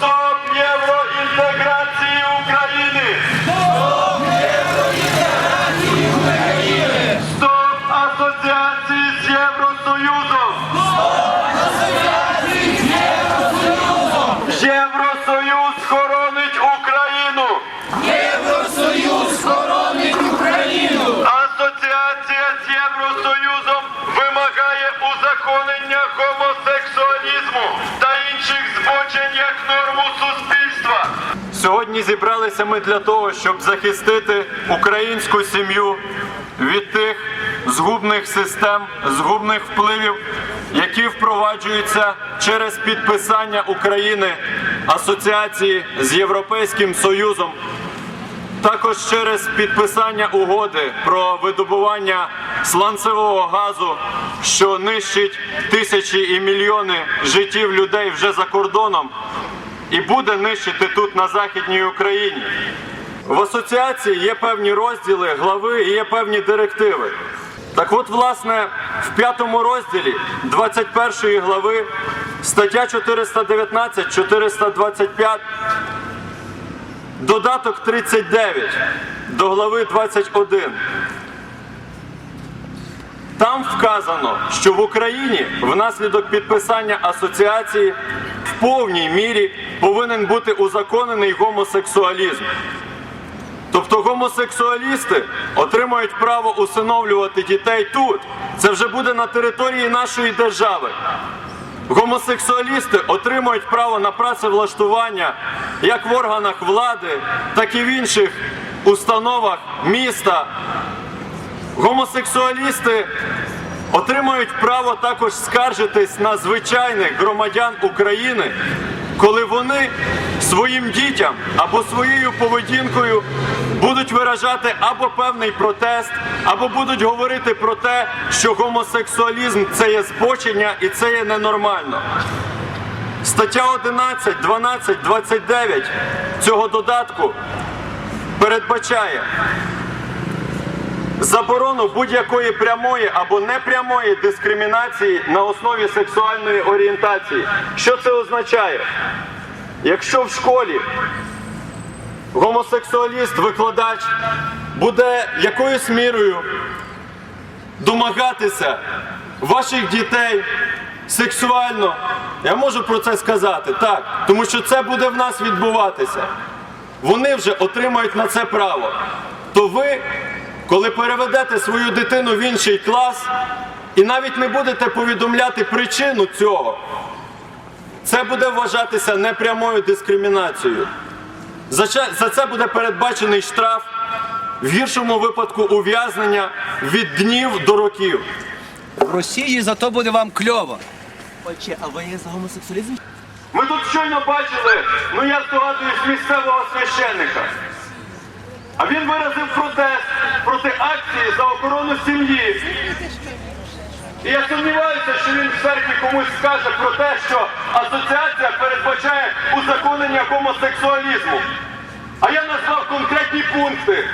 Стоп Сьогодні зібралися ми для того, щоб захистити українську сім'ю від тих згубних систем, згубних впливів, які впроваджуються через підписання України асоціації з Європейським Союзом також через підписання угоди про видобування сланцевого газу, що нищить тисячі і мільйони життів людей вже за кордоном, і буде нищити тут на західній Україні. В асоціації є певні розділи, глави і є певні директиви. Так от, власне, в п'ятому розділі 21 глави стаття 419, 425 Додаток 39 до глави 21. Там вказано, що в Україні внаслідок підписання асоціації в повній мірі повинен бути узаконений гомосексуалізм. Тобто гомосексуалісти отримають право усиновлювати дітей тут. Це вже буде на території нашої держави. Гомосексуалісти отримують право на працевлаштування як в органах влади, так і в інших установах міста. Гомосексуалісти отримують право також скаржитись на звичайних громадян України, коли вони своїм дітям або своєю поведінкою будуть виражати або певний протест, або будуть говорити про те, що гомосексуалізм це є збочення і це є ненормально. Стаття 11, 12, 29 цього додатку передбачає заборону будь-якої прямої або непрямої дискримінації на основі сексуальної орієнтації. Що це означає? Якщо в школі гомосексуаліст, викладач буде якоюсь мірою домагатися ваших дітей сексуально, я можу про це сказати, так, тому що це буде в нас відбуватися. Вони вже отримають на це право. То ви, коли переведете свою дитину в інший клас і навіть не будете повідомляти причину цього, це буде вважатися непрямою дискримінацією. За це- буде передбачений штраф, в гіршому випадку ув'язнення від днів до років. В Росії зато буде вам кльово. Отче, а ви є за гомосексуалізм? Ми тут щойно бачили, ну я здогадуюсь, місцевого священника. А він виразив протест проти акції за охорону сім'ї. І я сумніваюся, що він в церкві комусь скаже про те, що асоціація передбачає узаконення гомосексуалізму. А я назвав конкретні пункти,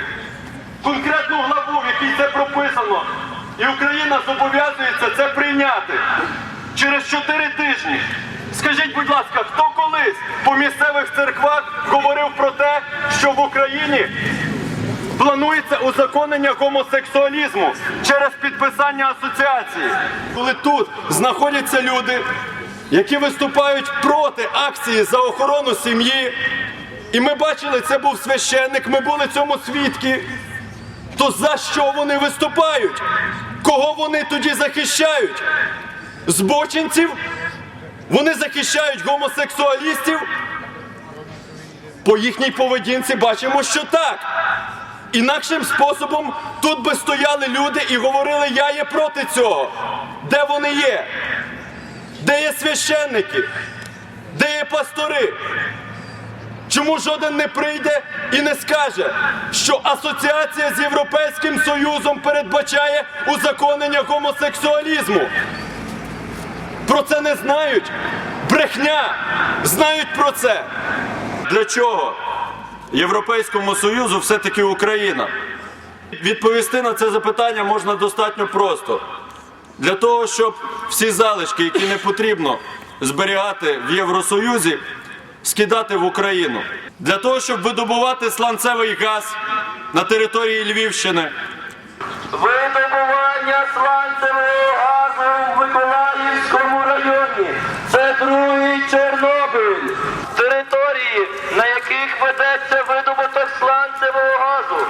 конкретну главу, в якій це прописано. І Україна зобов'язується це прийняти через 4 тижні. Скажіть, будь ласка, хто колись по місцевих церквах говорив про те, що в Україні планується узаконення гомосексуалізму через підписання асоціації. Коли тут знаходяться люди, які виступають проти акції за охорону сім'ї, і ми бачили, це був священник, ми були цьому свідки. То за що вони виступають? Кого вони тоді захищають? Збочинців? Вони захищають гомосексуалістів? По їхній поведінці бачимо, що так. Інакшим способом тут би стояли люди і говорили, я є проти цього. Де вони є? Де є священники? Де є пастори? Чому жоден не прийде і не скаже, що асоціація з Європейським Союзом передбачає узаконення гомосексуалізму? Про це не знають. Брехня. Знають про це. Для чого Європейському Союзу все-таки Україна? Відповісти на це запитання можна достатньо просто. Для того, щоб всі залишки, які не потрібно зберігати в Євросоюзі, скидати в Україну для того, щоб видобувати сланцевий газ на території Львівщини. Видобування сланцевого газу в Миколаївському районі. Це другий Чорнобиль. Території, на яких ведеться видобуток сланцевого газу,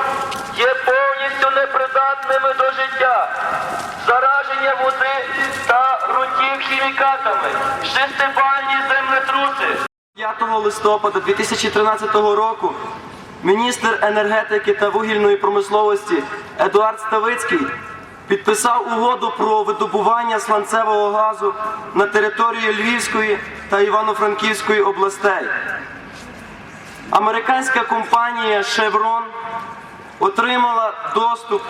є повністю непридатними до життя. Зараження води та ґрунтів хімікатами, шестибальні землетруси. 5 листопада 2013 року міністр енергетики та вугільної промисловості Едуард Ставицький підписав угоду про видобування сланцевого газу на території Львівської та Івано-Франківської областей. Американська компанія Chevron отримала доступ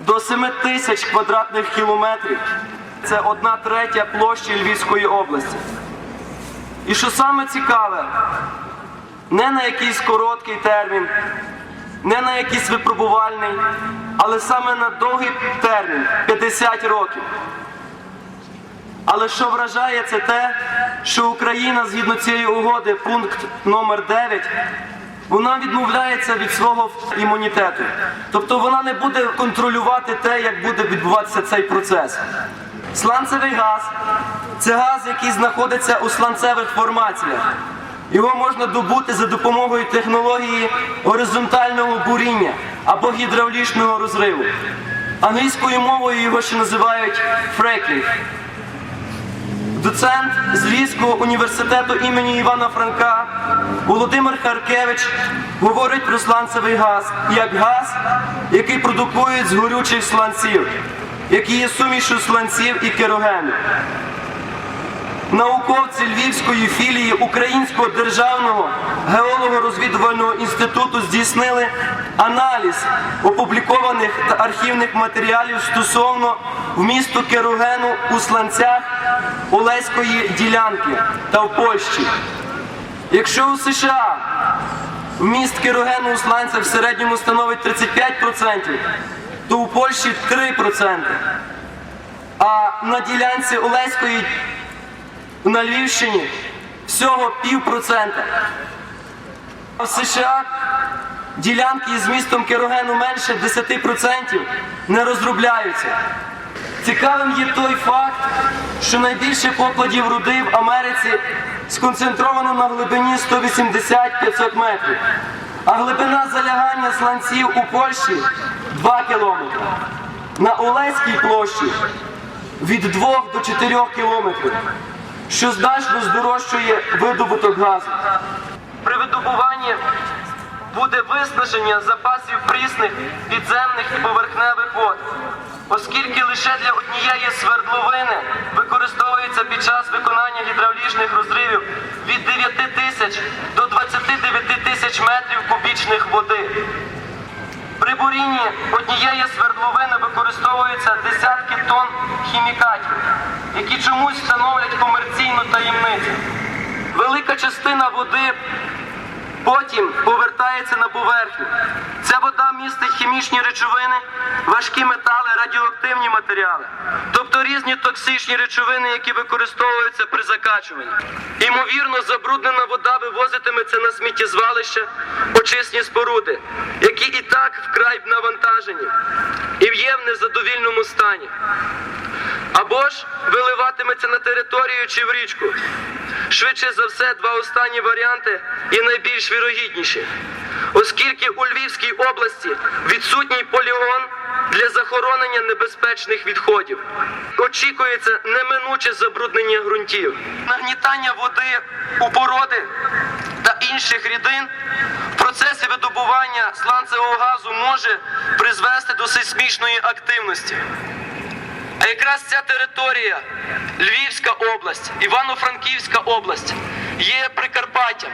до 7 тисяч квадратних кілометрів. Це одна третя площі Львівської області. І що саме цікаве, не на якийсь короткий термін, не на якийсь випробувальний, але саме на довгий термін 50 років. Але що вражає, це те, що Україна згідно цієї угоди, пункт номер 9, вона відмовляється від свого імунітету. Тобто вона не буде контролювати те, як буде відбуватися цей процес. Сланцевий газ це газ, який знаходиться у сланцевих формаціях. Його можна добути за допомогою технології горизонтального буріння або гідравлічного розриву. Англійською мовою його ще називають фрекінг. Доцент з Львівського університету імені Івана Франка Володимир Харкевич говорить про сланцевий газ як газ, який продукують з горючих сланців, які є сумішю сланців і керогену. Науковці Львівської філії Українського державного геолого-розвідувального інституту здійснили аналіз опублікованих та архівних матеріалів стосовно вмісту керогену у сланцях Олеської ділянки та в Польщі. Якщо у США вміст керогену у сланцях в середньому становить 35%, то у Польщі 3%. А на ділянці Олеської на Львівщині всього пів процента. А в США ділянки із містом керогену менше 10% не розробляються. Цікавим є той факт, що найбільше покладів руди в Америці сконцентровано на глибині 180-500 метрів, а глибина залягання сланців у Польщі 2 кілометри. На Олеській площі від 2 до 4 кілометрів що значно здорожчує видобуток газу. При видобуванні буде виснаження запасів прісних, підземних і поверхневих вод, оскільки лише для однієї свердловини використовується під час виконання гідравлічних розривів від 9 тисяч до 29 тисяч метрів кубічних води. При бурінні однієї свердловини використовуються десятки тонн хімікатів, які чомусь становлять комерційну таємницю. Велика частина води потім повертається на поверхню. Ця вода містить хімічні речовини, важкі метали, радіоактивні матеріали, тобто різні токсичні речовини, які використовуються при закачуванні. Імовірно, забруднена вода вивозитиметься на сміттєзвалища, очисні споруди, які і так вкрай навантажені і є в незадовільному стані. Або ж виливатиметься на територію чи в річку. Швидше за все, два останні варіанти є найбільш вірогідніші, оскільки у Львівській області відсутній полігон для захоронення небезпечних відходів. Очікується неминуче забруднення ґрунтів, нагнітання води у породи та інших рідин в процесі видобування сланцевого газу може призвести до сейсмічної активності. А якраз ця територія, Львівська область, Івано-Франківська область, є Прикарпаттям.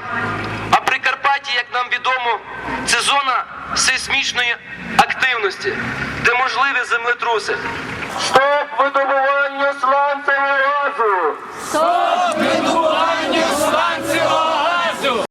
А Прикарпаття, як нам відомо, це зона сейсмічної активності, де можливі землетруси. Стоп видобування сланцевого газу! Стоп! Видобування